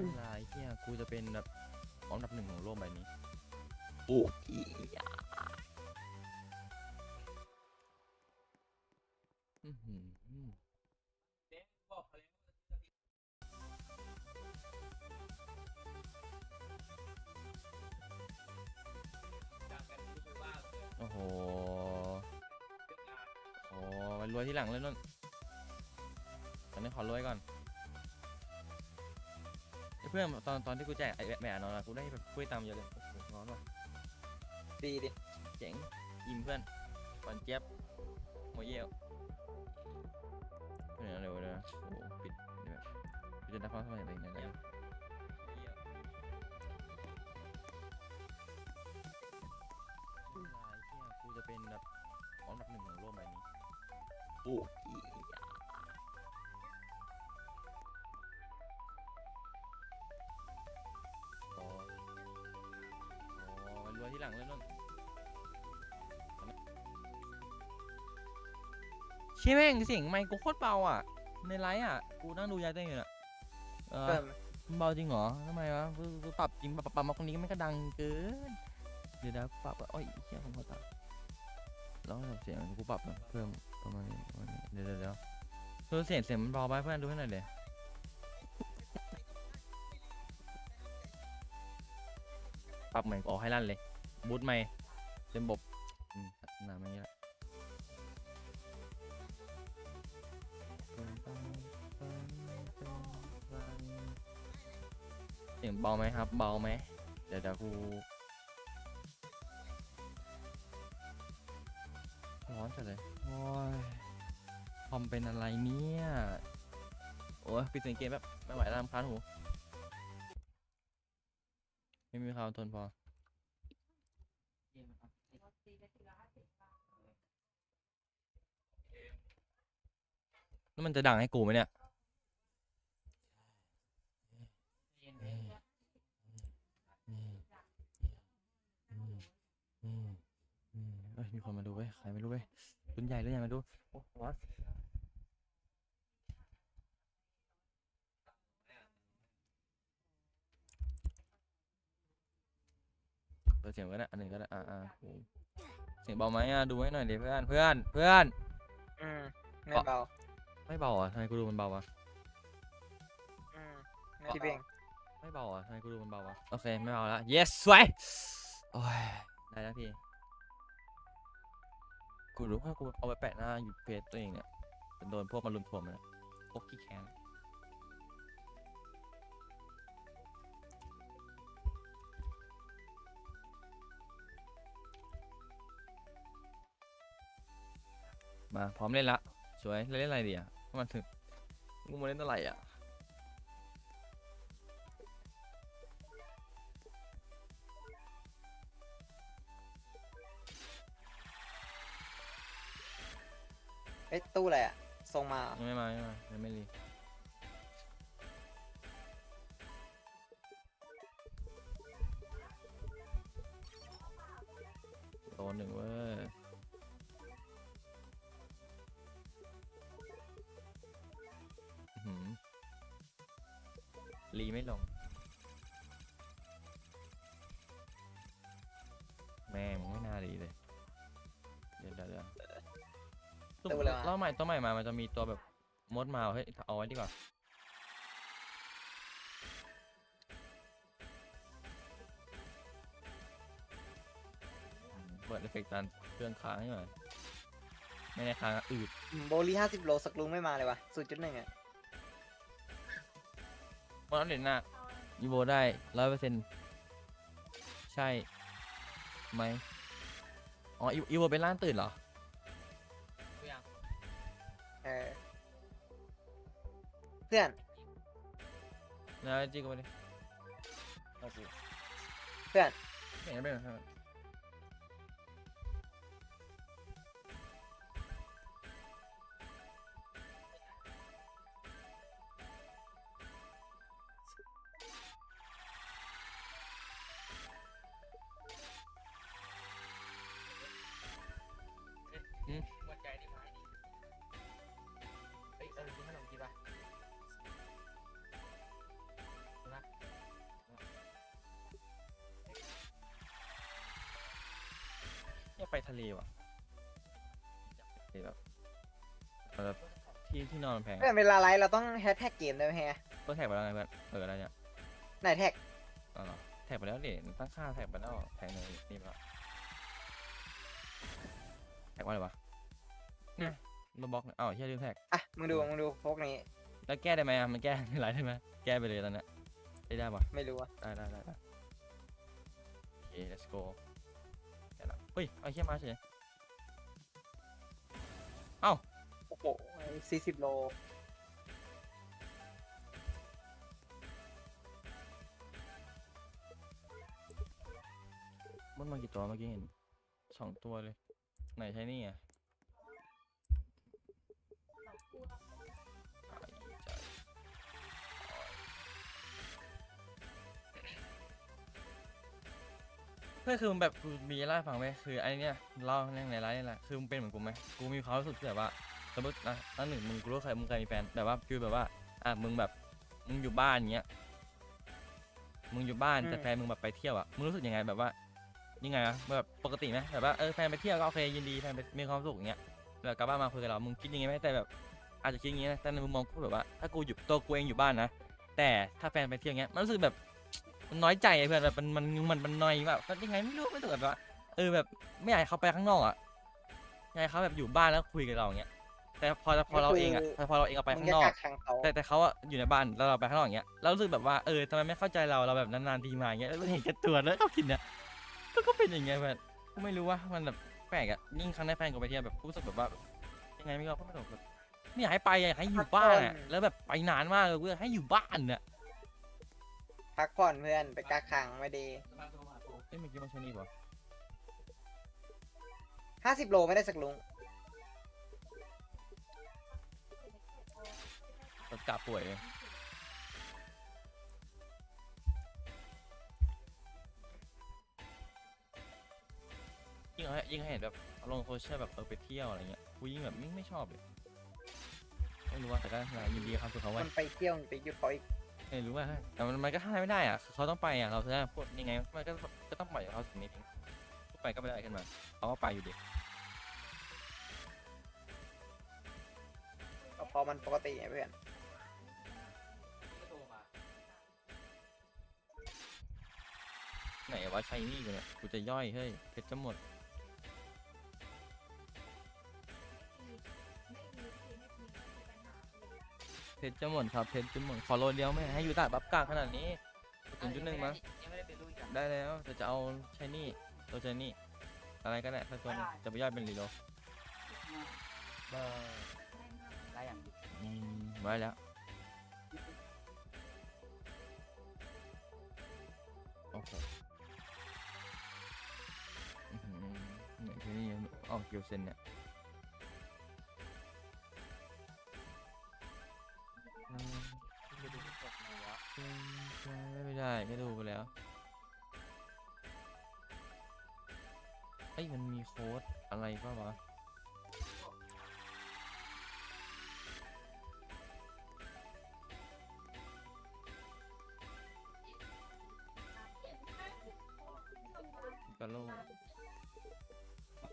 เวลาไอ้เฮียกูจะเป็นแบบอันดับหนึ่งของโลกใบนี้โอ้ยอื้อหือโอ้โหโอ้ไปรวยที่หลังเลยนุ่น พื่อนตอนตอนที่กูแจกไอ้แม่นอนอะกูได้แบบกล้วยตามเยอะเลยโอ้โหร้อนว่ะดีดิเจ๋งยิ้มเพื่อนก่อนเจี๊ยบหัวเยี่ยวเดี๋ยเร็วเลยนะโอ้โหปิดเดี๋ยวปิดจนได้ความสมัยตัวเองนะเนี่ยเวลาไอ้เหี้ยกูจะเป็นแบบอันดับหนึ่งของโลกใบนี้ โอ้ เชี่ยแม่งเสียงไมค์กูโคตรเบาอะ ในไลฟ์อะ กูนั่งดูยายเต้นอยู่น่ะเออเพิ่มเบาจริงเหรอทำไมวะกูกูปรับจริงปรับปรับมาคนนี้ก็ไม่กระดังเกิน เดี๋ยวนะปรับโอ้ยเชี่ยผมขอตัดแล้วเสียงกูปรับเพิ่มประมาณนี้ประมาณนี้เดี๋ยวเดี๋ยวเดี๋ยวคือเสียงเสียงมันเบาไปเพื่อนดูให้หน่อยเดี๋ยวปรับเหมือนออกให้ลั่นเลย บูทไม่เต็มบบอืมหนามันย่างนี้แหละ เสียงเบาไหมครับ เบาไหมเดี๋ยวเดี๋ยวกูร้อนจัดเลยโอ้ยคอมเป็นอะไรเนี่ยโอ้ยปิดเสียงเกมแบบไม่ไหวแล้วรำคาญหูไม่มีความทนพอแล้วมันจะดังให้กูไหมเนี่ย เอ้ย มีคนมาดูเว้ย ใครไม่รู้เว้ยรุ่นใหญ่รุ่นใหญ่มาดู โอ้โหเปิดเสียงไว้นะอันหนึ่งก็ได้ อ่าอ่าโอ้เสียงเบาไหมอะ ดูไว้หน่อยดิเพื่อน เพื่อน เพื่อน อืมไม่เบา ไม่เบาอะทำไมกูดูมันเบาวะ อืมไม่พี่เบงไม่เบาอะทำไมกูดูมันเบาวะ โอเค ไม่เบาแล้ว yes สวยโอ้ย ได้แล้วพี่ กูรู้ว่ากูเอาไปแปะหน้าอยู่เพจตัวเองเนี่ยจะโดนพวกมารุมถ่วมเลยพวกขี้แค้นมาพร้อมเล่นละสวยเล่นอะไรดีอะมาถึงกูมาเล่นอะไรอะ ตัวตู้อะไรวะรอบใหม่ตัวใหม่มา มันจะมีตัวแบบมดมาเฮ้ยเอาไว้ดีกว่าอืมเปิดเอฟเฟกต์ตอนเครื่องค้างนี่หว่าไม่ได้ค้างอะอืด อืมโบลี่ห้าสิบโลสักลุงไม่มาเลยวะศูนย์จุดหนึ่งอะมันอัปเดตหน้าอีโวได้ร้อยเปอร์เซ็นต์ใช่ไหมอ๋ออีอีโวเป็นร่างตื่นเหรอเอ เพื่อนนะจริงก็ไม่ได้โอเคเพื่อน เห็นไหมเป็น ทะเลว่ะอยากไปแบบแบบที่ที่นอนมันแพงเพื่อนเวลาไลฟ์เราต้องแฮชแท็กเกมได้ไหมฮะก็แท็กไปแล้วไงเพื่อนเอออะไรเนี่ยไหนแท็กอ๋อเหรอแท็กไปแล้วเด็ตั้งค่าแท็กไปแล้วแท็กในนี่มาแท็กว่าอะไรวะเนี่ยมาบล็อกอ้าวเฮียลืมแท็ก อะมึงดูมึงดูพวกนี้แล้วแก้ได้ไหมอะมันแก้ในไลน์ได้ไหมแก้ไปเลยตอนเนี้ยได้ได้ปะไม่รู้อะได้ได้ได้ได้โอเค let's go แก้ละ เฮ้ยเอาเฮียมาเฉยโอ้โหสี่สิบโลมันมากี่ตัวเมื่อกี้เห็นสองตัวเลย ไหนใช้นี่อะ เพื่อคือมันแบบกูมีเล่าให้ฟังไหมคือไอ้เนี่ยเล่าในในไลฟ์นี่แหละคือมึงเป็นเหมือนกูไหมกูมีความรู้สึกที่แบบว่าสมมตินะตั้งหนึ่งมึงกูรู้ว่าใครมึงเคยมีแฟนแบบว่าคือแบบว่าอะมึงแบบมึงอยู่บ้านเงี้ยมึงอยู่บ้านแต่แฟนมึงแบบไปเที่ยวอะมึงรู้สึกยังไงแบบว่ายังไงอะแบบปกติไหมแบบว่าเออแฟนไปเที่ยวก็โอเคยินดีแฟนไปมีความสุขอย่างเงี้ยแบบกลับบ้านมาคุยกับเรามึงคิดยังไงไหมแต่แบบอาจจะคิดอย่างงี้นะแต่ในมุมมองกูแบบว่าถ้ากูอยู่ตัวกูเองอยู่บ้านนะแต่ถ้าแฟนไปเที่ยวเงี้ยมันรู้สึกแบบ มันน้อยใจอะเพื่อนแบบมันมันมันมันน้อยแบบก็ยังไงไม่รู้ไม่รู้แบบว่าเออแบบไม่อยากให้เขาไปข้างนอกอะอยากให้เขาแบบอยู่บ้านแล้วคุยกับเราอย่างเงี้ยแต่พอพอเราเองอะแต่พอเราเองเอาไปมึงข้างจะนอกกักขังเขาแต่แต่เขาอะอยู่ในบ้านแล้วเราไปข้างนอกอย่างเงี้ยเรารู้สึกแบบว่าเออทำไมไม่เข้าใจเราเราแบบนานๆทีมาอย่างเงี้ยแล้วเห็นแก่ตัวแล้วเขากินเนี่ยก็ก็เป็นอย่างเงี้ยแบบกูไม่รู้ว่ามันแบบแปลกอะยิ่งครั้งได้แฟนกูไปเที่ยวแบบกูรู้สึกแบบว่ายังไงไม่รู้ก็ไม่รู้แบบไม่อยากให้ไปอะอยากให้อยู่บ้านอะแล้วแบบไปนานมากเลยกูอยากให้อยู่บ้านอะ พักผ่อนเพื่อนไปกักขังไม่ดีเอ้ยเมื่อกี้มันใช่นี่ป่ะห้าสิบโลไม่ได้สักลุงรถกาป่วยเลยยิ่งเอาให้ยิ่งให้เห็นแบบเอาลงโซเชียลแบบเออไปเที่ยวอะไรเงี้ยกูยิ่งแบบไม่ไม่ชอบเลยไม่รู้ว่าแต่ก็นะยินดีครับสุดเขาคไว้นไปเที่ยวไปหยุดเขาอีก ไม่รู้ว่าแต่มันมันก็ห้ามไม่ได้อะคือเขาต้องไปอะเราจะพูดยังไงมันก็ก็ต้องปล่อยเขาสิ่งนี้ทิ้งพูดไปก็ไม่ได้ขึ้นมาเขาก็ไปอยู่ดีก็พอมันปกติไงเพื่อน ไหนว่าใช้นี่กูเนี่ยกูจะย่อยเฮ้ยเพชรจะหมด เพชรจะหมดครับเพชรจะหมดขอโลเดียวไม่ให้อยู่ตาบับกากขนาดนี้ศูนย์จุดหนึ่งมั้งยังไม่ได้เป็นรุ่นกันได้แล้วแต่จะเอาใช้นี่ตัวใช้นี่อะไรก็ได้สักตัวหนึงจะไปย่อยเป็นรีโลเบอร์ได้อย่างอืมไว้แล้วโอเคอื้อหือเนี่ยที่นี่ออกเกียวเซนเนี่ย ไม่ได้ไม่ดูไปแล้วเอ้ยมันมีโค้ดอะไรป่าวะกะโหลก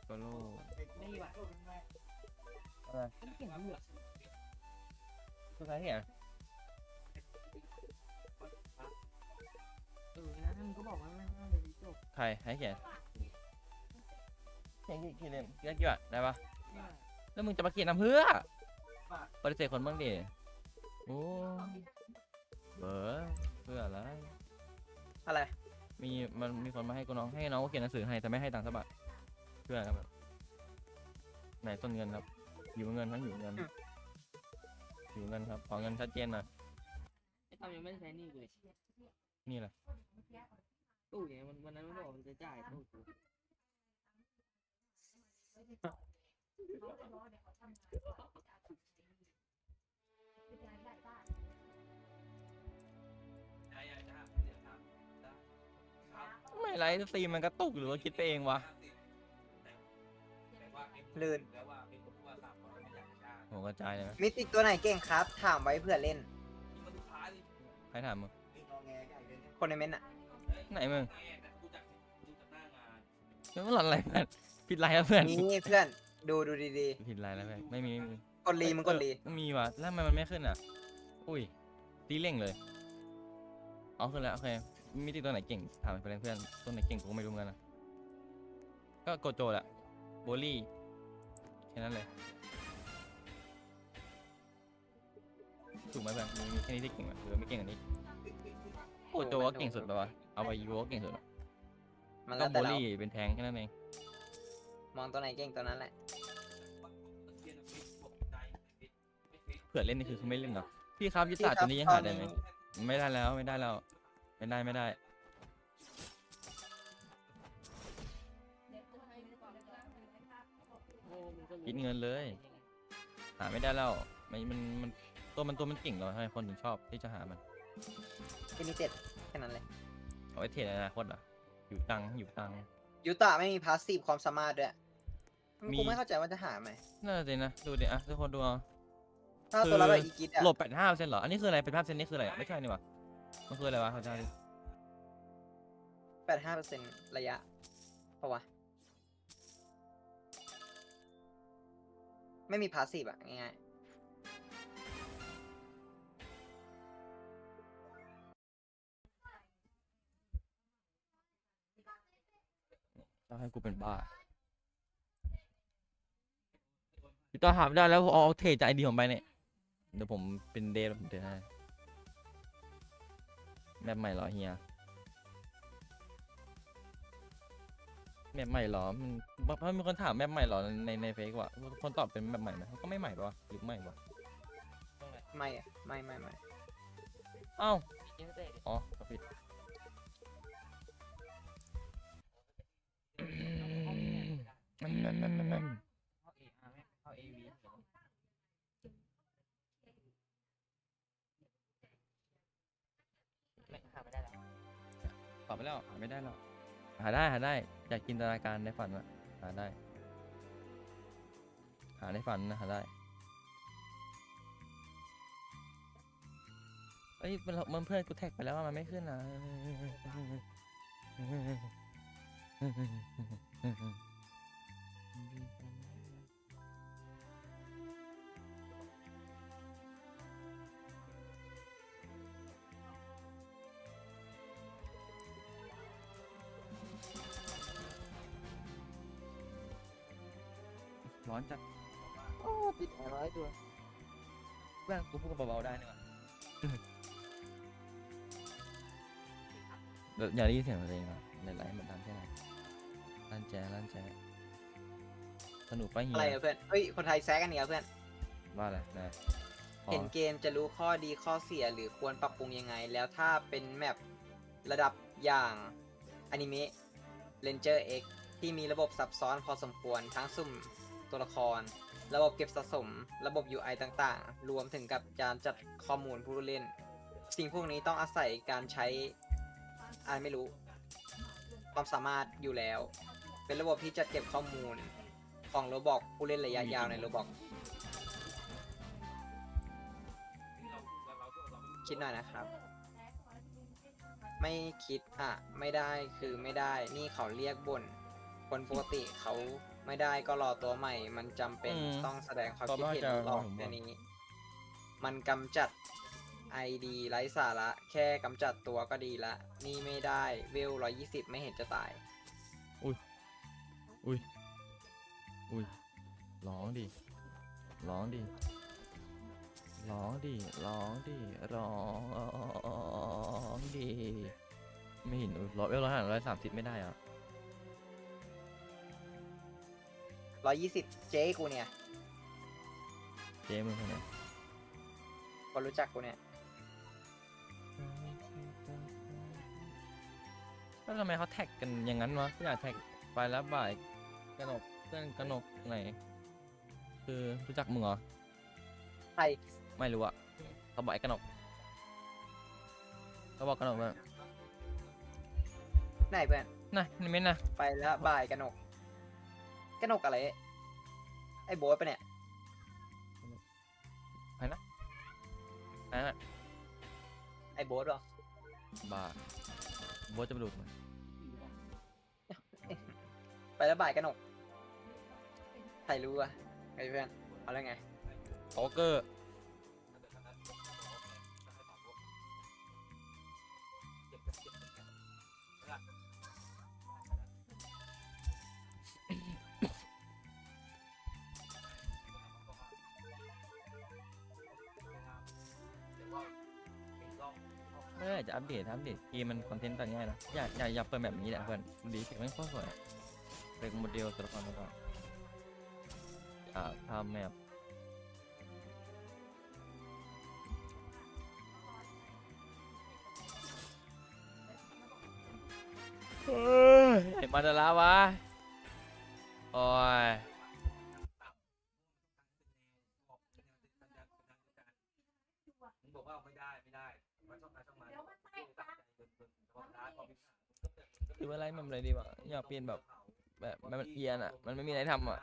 กะโหลกนี่ว่ะอะไรไม่เก่งเหลือตัวใครเนี่ย เออนะมึงก็บอกว่าไม่ไม่เลยจบใครให้เขียนเขียนกี่กี่เล่มกี่กี่บาทได้ปะแล้วมึงจะมาเขียนทำเพื่อปฏิเสธคนบ้างดิโอ้เบอร์เพื่ออะไร อะไร มีมันมีคนมาให้กูน้องให้น้องก็เขียนหนังสือให้แต่ไม่ให้ตังค์สักบาทเพื่ออะไรครับไหนต้นเงินครับ อยู่เงินทั้งอยู่เงิน อยู่เงินครับขอเงินชัดเจนหน่อยไอ้ตอมยังไม่ได้ใช้หนี่เลย นี่แหละตู้เนี่ยมันวันนั้นมันบอกมันจะจ่ายตู้กูไม่ไรตีมันกระตุกหรือว่าคิดไปเองวะลื่นโหกระจายเลยไหมมิติกตัวไหนเก่งครับ ถามไว้เผื่อเล่น ใครถามมึง คนในเม้นต์อะไหนมึงมึงหลอนอะไรมันผิดไรแล้วเพื่อนนี่เพื่อนดูดูดีผิดไรแล้วเพื่อนไม่มีไม่มีๆกดรีมึงกดรีเออมีว่ะแล้วทำไมมันไม่ขึ้นอะ อุ้ยตีเร่งเลยเอาขึ้นแล้วโอเคมีตีตัวไหนเก่งถามไปเพื่อนตัวไหนเก่งกูก็ไม่รู้เหมือนกันนะก็โกโจแหละโบลี่แค่นั้นเลยถูกไหมเพื่อนมีมีแค่นี้ที่เก่งไหมหรือไม่เก่งอันนี้ โกโจก็เก่งสุดแล้ววะเอาไปยูก็เก่งสุดแล้วมันก็แล้วโบแต่เราลี่เป็นแทงแค่นั้นเองมองตัวไหนเก่งตัวนั้นแหละ เผื่อเล่นนี่คือเขาไม่เล่นหรอพี่ครับยิตาตัวนี้ยังหาได้ไหมไม่ได้แล้วไม่ได้แล้วไม่ได้ไม่ได้โอ้มึงก็รู้คิดเงินเลย หาไม่ได้แล้วมันมันมันตัวมันตัวมันเก่งเหรอทำไมคนถึงชอบที่จะหามัน ที่นี่เจ็ด แค่นั้นเลยเอาไว้เทรดในอนาคตเหรออยู่ตังค์อยู่ตังค์ ยูตะไม่มีพาสซีฟความสามารถด้วยมี กูไม่เข้าใจว่าจะหาไหมน่าจะนะดูดิอะทุกคนดูเอา ถ้าตัวละแบบอีกิดอะหลบแปดห้าเปอร์เซ็นต์เหรอ อันนี้คืออะไรเป็นภาพเซนนี่คืออะไรอะไม่ใช่นี่หว่ามันคืออะไรวะเขาจะดิแปดห้าเปอร์เซ็นต์ระยะเพราะวะไม่มีพาสซีฟอะง่ายต้ องให้กูเป็นบ้าพี่ต่อหาไม่ได้แล้วเอาเอาเทรดจากไอเดียผมไปเนี่ยเดี๋ยวผมเป็นเดทผมเทรดให้แมปใหม่เหรอเฮียแมปใหม่เหรอมันเพราะมีคนถามแมปใหม่เหรอในในเฟซว่าคนตอบเป็นแมปใหม่ไหมก็ไม่ใหม่ปะวะหรือใหม่ปะๆไม่อะไม่ไม่ไม่เอ้าอ๋อผิด นั่นนั่นนั่นนั่นเข้าเออาร์ไม่เข้าเอวีไม่หาไม่ได้แล้วตอบไปแล้วหาไม่ได้หรอกหาได้หาได้ อยากจินตนาการในฝันอะหาได้ หาในฝันนะหาได้เอ้ยมันมันเพื่อนกูแท็กไปแล้วอะมันไม่ขึ้นนะ ร้อนจัด โอ้ติดแอร์ร้อยตัวเพื่อนกูพูดเบาๆได้นี่หว่าเดี๋ยวอย่าได้ยินเสียงตัวเองอะในไลฟ์มันดังแค่ไหนลั่นแจ๊ลั่นแจ๊ สนุกไปะเฮีอะไรยอะเพื่อนเฮ้ย คนไทยแซกกันเนี่ยเพื่อน ว่าอะไรนะพอเห็นเกมจะรู้ข้อดีข้อเสียหรือควรปรับปรุงยังไง แล้วถ้าเป็นแมประดับอย่างอนิเมะ Ranger X ที่มีระบบซับซ้อนพอสมควรทั้งสุ่มตัวละคร ระบบเก็บสะสม ระบบ UI ต่างๆ รวมถึงกับการจัดข้อมูลผู้เล่น สิ่งพวกนี้ต้องอาศัยการใช้อ่านไม่รู้ ความสามารถอยู่แล้ว เป็นระบบที่จัดเก็บข้อมูล ของโรบอกผู้เล่นระยะยาวในโรบอกคิดหน่อยนะครับ ไม่คิดอะ ไม่ได้คือไม่ได้ นี่เขาเรียกบ่นคนปกติเขาไม่ได้ก็รอตัวใหม่ มันจำเป็นอืมต้องแสดงความก็คิดไม่เห็นจะหรอกผมว่า แค่นี้ มันกำจัดไอดีไร้สาระ แค่กำจัดตัวก็ดีละ นี่ไม่ได้เวลร้อยี่สิบไม่เห็นจะตาย อุ้ย อุ้ยร้องดิร้องดิร้องดิร้องดิร้องดิไม่เห็นอุ๊ยร้อยเอลร้อยห้าร้อยสามสิบไม่ได้อะร้อยี่สิบเจ๊กูเนี่ย เจ๊มึงคนไหนคนรู้จักกูเนี่ยแล้วทำไมเขาแท็กกันอย่างนั้นวะอยากแท็กไปแล้วบ่ายกระหนก เพื่อนกระหนกไหน คือรู้จักมึงเหรอ ใครไม่รู้อะเขาบอกไอ้กระหนกเขาบอกกระหนกว่าไหนเพื่อน น่ะนี่ไม่นะไปแล้วบ่ายกระหนกกระหนกอะไร ไอ้โบ๊ทปะเนี่ยอะไอ้โบ๊ทเหรอบ้าโบทจะไปดูทำไมไปแล้วบ่ายกระหนก ใครรู้อะไอ้เพื่อนเอาแล้วไงโป๊กเกอร์ไม่ได้จะอัปเดตอัปเดตเกมมันคอนเทนต์ตอนง่ายนะอยากอยากอยากเปิดแบบนี้แหละเพื่อนดีสิไม่งโคตรสวยอะเป็นโมเดลตัวละครมาก่อน อยากทำแบบเฮ้ยมาดแล้ววะ โอ้ย มึงบอกว่าไม่ได้ไม่ได้มันช่องการช่องมันพอร้านพอมีหรือว่าอะไรมันอะไรดีวะ อยากเปลี่ยนแบบ แบบมันเอียนอะ มันไม่มีอะไรทำอะ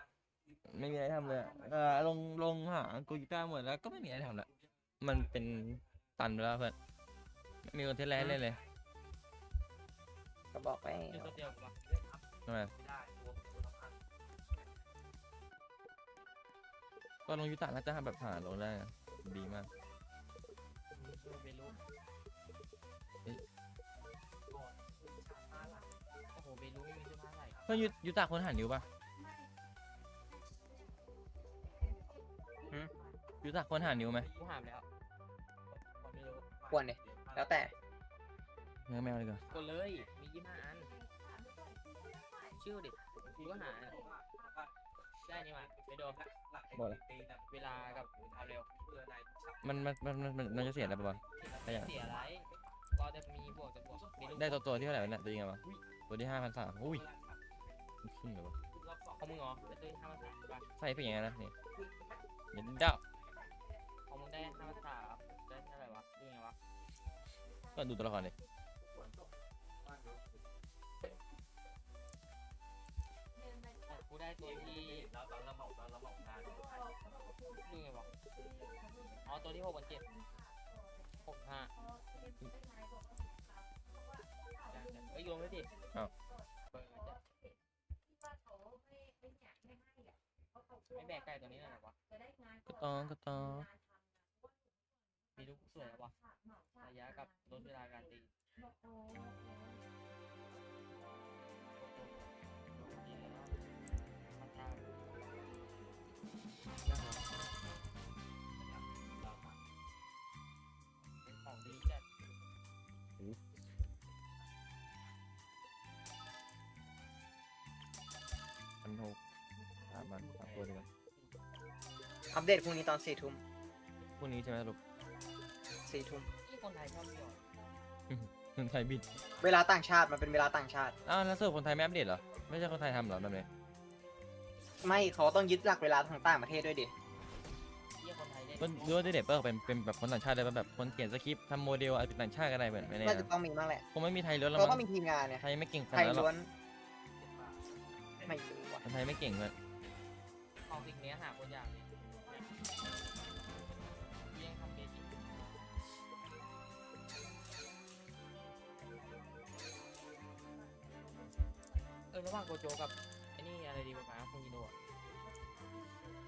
ไม่มีอะไรทำเลยอะเออลงลงหากูกีตาร์หมดแล้วก็ไม่มีอะไรทำละมันเป็นตันไปแล้วเพื่อนไม่มีคอนเทนต์อะไรให้เล่นเลยก็บอกไปคือตัวเดียวปะทำไมไม่ได้ตัวตัวสำคัญก็ลงยูตาน่าจะหาแบบหาลงได้นะดีมากเบลูเฮ้ยโอ้โหเบลูไม่มีเสื้อผ้าใส่เพื่อนยูยูตาคนหานิ้วปะ ยูตาคนหานิ้วไหมกูหามแล้วผมไม่รู้ควรเลยแล้วแต่ เนื้อแมวเลยก่อนกดเลย มียี่ห้าอัน ชื่อดิกูก็หา ได้นี่มาไปโดนบอกเลยเวลากับความเร็วมันมันมันมันมันมันจะเสียอะไรปะวะได้ยังเสียอะไรก็จะมีบวกจะบวกเบลูได้ตัวตัวที่เท่าไหร่วะเนี่ยตัวยิงไงวะตัวที่ห้าพันสามอุ้ยมันขึ้นเลยวะของมึงเหรอได้ตัวห้าพันสามป่ะใส่เป็นยังไงนะนี่เดี๋ยวเด้า ของมึงได้ห้าพันสามได้เท่าไหร่วะดูไงวะก็ดูตัวละครเลยกูได้ตัวที่เราตอนเราเหมาเราเหมางานดูไงวะอ๋อตัวที่หกพันเจ็ดหกห้าเอ้ยรวมด้วยดิเบอร์จะไม่แบกไก่ตัวนี้เลยเหรอวะก็ต้องก็ต้อง มีลูกสวยแล้ววะระยะกับลดเวลาการตีของดีจัดพันหกสามพันสามตัวเดียวกันอัปเดตพรุ่งนี้ตอนสี่ทุ่มพวกนี้ใช่ไหมสรุป สี่ทุ่มที่คนไทยชอบเที่ยวคนไทยบิดเวลาต่างชาติมันเป็นเวลาต่างชาติ อ้าวแล้วสรุปคนไทยไม่อัปเดตเหรอ ไม่ใช่คนไทยทำเหรอแบบนี้ไม่เขาต้องยึดหลักเวลาทางต่างประเทศด้วยดิที่คนไทยเล่นก็ดูว่าเด็ดเปิดเป็นเป็นแบบคนต่างชาติได้ปะแบบคนเขียนสคริปต์ทำโมเดลอะไรเป็นต่างชาติก็ได้แบบไม่แน่น่าจะนะต้องมีบ้างแหละคงไม่มีไทยล้วนแล้วเขาก็มั้งมีทีมงานเนี่ยไทยไม่เก่งขไทนาดยนั้นหรล้อวกนไม่รู้ว่ะคนไทยไม่เก่งเลยของสิ่งนี้หาคนยากเลย โกโจกับไอ้นี่อะไรดีกว่ากันคุณยิโนะ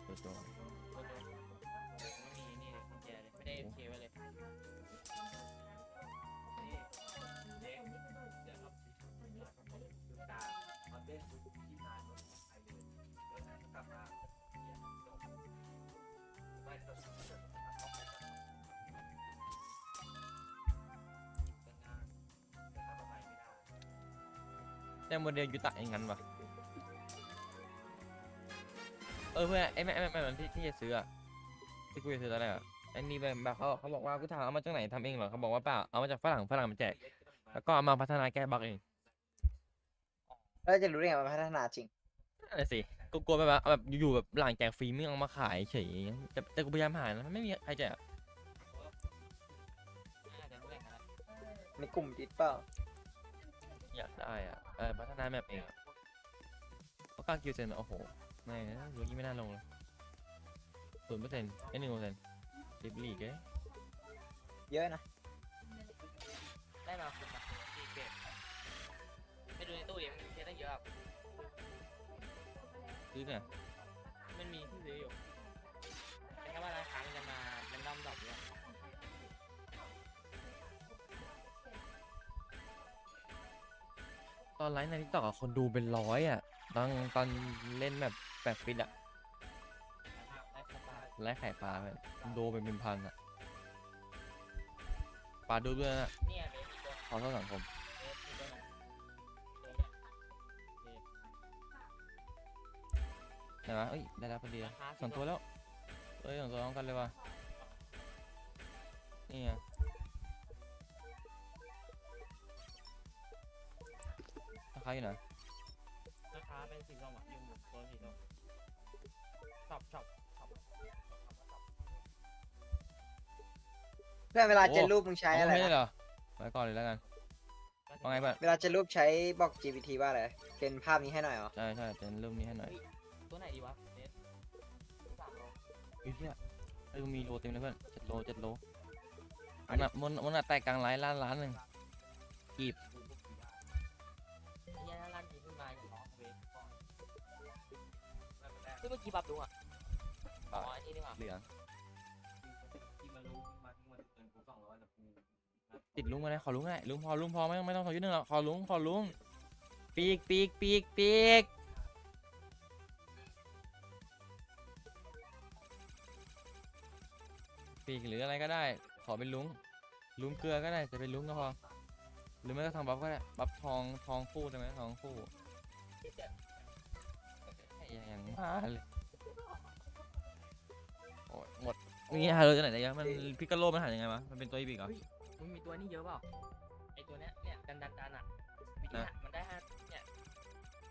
ตัวตัวโจโจ โมเดลยูตะอย่างนั้นวะเออเพื่อนไอ้แม่แม่แม่แม่ที่ที่จะซื้ออะที่กูจะซื้อตอนแรกอะไอ้นี่แบบเขาเขาบอกว่ากูถามเอามาจากไหนทำเองเหรอเขาบอกว่าเปล่าเอามาจากฝรั่งฝรั่งมาแจกแล้วก็เอามาพัฒนาแก้บั๊กเองแล้วจะรู้ได้ไงว่าพัฒนาจริงนั่นนะสิกูกลัวแบบว่าเอาแบบอยู่ๆแบบหลังแจกฟรีไม่เอามาขายเฉยอย่างเงี้ยแต่แต่กูพยายามหานะไม่มีใครแจกน่าจะรู้แหล่งกันแล้วในกลุ่มดิสเปล่า อยากได้อะเออพัฒนาแมปเองอะเพราะการคิวเซนโอ้โหไม่นะรู้ยี่ไม่น่าลงเลยศูนย์เปอร์เซ็นต์ไอ้หนึ่งเปอร์เซ็นต์ลิบลีกเอ้ยเยอะนะได้มาคุณมาสี่เกตไปดูในตู้ดิมันมีเทสตั้งเยอะอะซื้อเนี่ยมันมีที่ซื้ออยู่แต่แค่ว่าราคามันจะมาเป็นด้อมดอกเนี่ย ตอนไลฟ์ในทิกตอกอะคนดูเป็นร้อยอะ ตอนตอนเล่นแบบแบบฟิตอะได้สบายไลฟ์ไข่ปลาแบบดูเป็นเป็นพันอะ ปลาดูด้วยนะเนี่ยเบสอีกตัวขอโทษสังคมเบสอีกตัวหนึ่งตัวเนี่ยเบสได้ไหมเอ้ย ได้แล้วพอดีราคาสองตัวแล้ว เอ้ยสองตัวน้องกันเลยว่ะนี่ไง คาอยู่ไหนราคาเป็นสีส้มอะยืมอยู่ตัวสีส้มช็อปช็อปช็อปเพื่อนเวลาเจนรูปมึงใช้อะไรไม่ได้นะเหรอไว้ก่อนเลยแล้วกันว่าไงเพื่อนเวลาเจนรูปใช้บอก GPT ว่าอะไร เป็นภาพนี้ให้หน่อยเหรอ ใช่ใช่เป็นรูปนี้ให้หน่อยตัวไหนดีวะเบสสามโลเฮ้ยเหี้ยเอ้ยมีโลเต็มเลยเพื่อนเจ็ดโลเจ็ดโลมันอะมันมันอะแตกกลางไลน์ล้านล้านหนึ่งกีบ เมื่อกี้ปรับดูอะอ๋ออันนี้ดีกว่าเหลืองที่มันรู้มาที่มันเกินกูสองร้อยแต่กูติดลุงมาเลยขอลุงหน่อยลุงพอลุงพอไม่ต้องไม่ต้องขอยืดหนึ่งหรอกขอลุงขอลุงปีกปีกปีกปีกปีกหรืออะไรก็ได้ ขอเป็นลุงลุงเกลือก็ได้จะเป็นลุงก็พอหรือไม่ก็ทางบัฟก็ได้บัฟทองทองคู่ได้ไหมทองคู่ อย่างอย่างมาเลยโอ้ยหมดนี่ฮาโลจะไหนได้เยอะมันพิกาโลมันหายังไงวะมันเป็นตัวอีบิกเหรอ มึงมีตัวนี้เยอะเปล่าไอตัวเนี้ยเนี่ยดันดันดันอะวิธีฮะหามันได้ห้าเนี่ย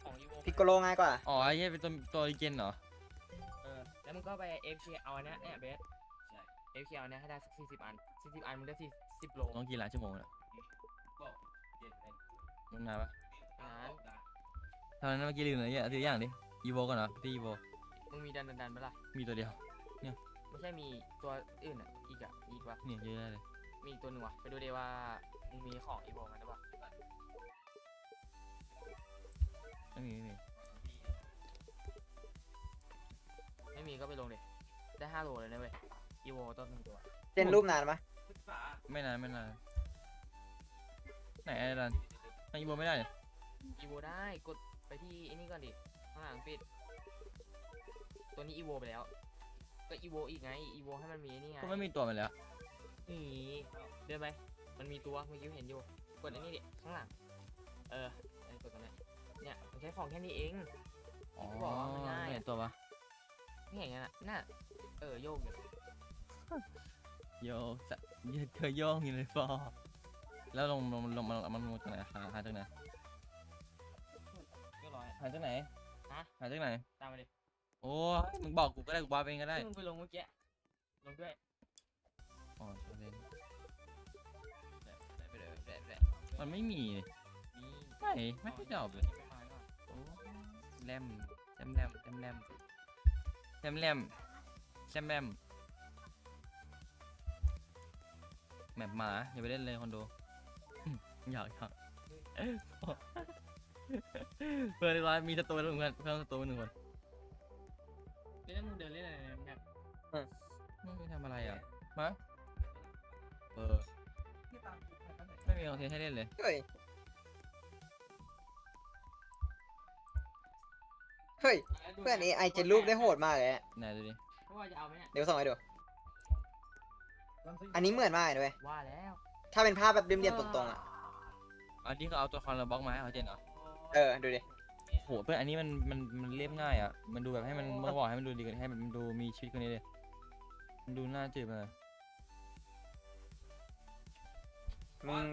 ของยูโวพิกโกโลง่ายกว่า อ๋อไอ้เหี้ยเป็นตัวตัวรีเจนเหรอเออแล้วมึงก็ไปเอฟเอาอันเนี้ยเนี่ยเบสเอฟเอาอันเนี้ยให้ได้สักสี่สิบอันสี่สิบอันมึงได้สี่สิบโลต้องกี่ล้านชั่วโมงน่ะบอกเย็นเลยมึงนานปะนั้นทำไมเมื่อกี้ลืมเลยเนี่ยทีละอย่างดิ อีโวก่อนเหรอพี่อีโวมึงมีดันดันดันปะล่ะมีตัวเดียว ไม่ใช่มีตัวอื่นอะอีกอะอีกวะเนี่ยเยอะเลย มีอีกตัวหนึ่งวะไปดูดิว่ามึงมีของอีโวมันหรือเปล่าไม่มีไม่มีไม่มีก็ไปลงดิได้ห้าโลเลยนะเว้ยอีโวต้นหนึ่งตัวเจนรูปนานปะไม่นานไม่นานไหนไอ้ดันไอ้อีโวไม่ได้เนี่ยอีโวได้กดไปที่ไอ้นี่ก่อนดิ ข้างหลังปิด ตัวนี้อีโวไปแล้ว ก็อีโวอีกไง อีโวให้มันมีไอ้นี่ไงก็ไม่มีตัวมันแล้วนี่เดินไป มันมีตัวเมื่อกี้เห็นอยู่ กดอันนี้ดิ ข้างหลัง เออไอ้กดตรงเนี้ยเนี่ย มันใช้ของแค่นี้เองอ๋อบอกว่ามันง่ายไม่เห็นตัวปะนี่อย่างเงี้ยน่ะน่ะ เออโยกอยู่โยจะเธอโยงอยู่เลยฟอแล้วลงลงลงมันมันมาจากไหนหาหาจากไหนเรียบร้อยหาจากไหน ฮะ หาจากไหน ตามมาดิโอ้ยมึงบอกกูก็ได้กูบ้าเองก็ได้ซึ่งมึงไปลงเมื่อกี้ ลงด้วยอ๋อชาเลนไปเลยไปเลยไปเลยมันไม่มีเลยนี่ไม่ไม่ให้ดอกเลยไม่มาก่อนโอ้แรมแรมแรมแรมแรมแรมแรมแรมแรมแมปหมาอย่าไปเล่นเลยคอนโดอยากอยาก เพื่อนร้อยมีสตูแล้วเพื่อนเพื่อนสตูหนึ่งคนเล่นมึงเดินเล่นอะไรแบบไม่ไปทำอะไรอะมะเออไม่มีคอนเทนต์ให้เล่นเลยเฮ้ยเฮ้ยเพื่อน AI เจนรูปได้โหดมากเลยอะไหนดูดิเพราะว่าจะเอาไหมเนี่ยเดี๋ยวส่งให้ดู อันนี้เหมือนมากเลยเว้ยว่าแล้วถ้าเป็นภาพแบบเรียบๆตรงๆอะอันนี้เขาเอาตัวคอนระบล็อกมาให้เขาเจนเหรอ เออดูดิโหเพื่อนอันนี้มันมันมันเรียบง่ายอะ มันดูแบบให้มันเมื่อบอกให้มันดูดีกว่านี้ให้มันดูมีชีวิตกว่านี้เลยมันดูน่าจืดเลย มึง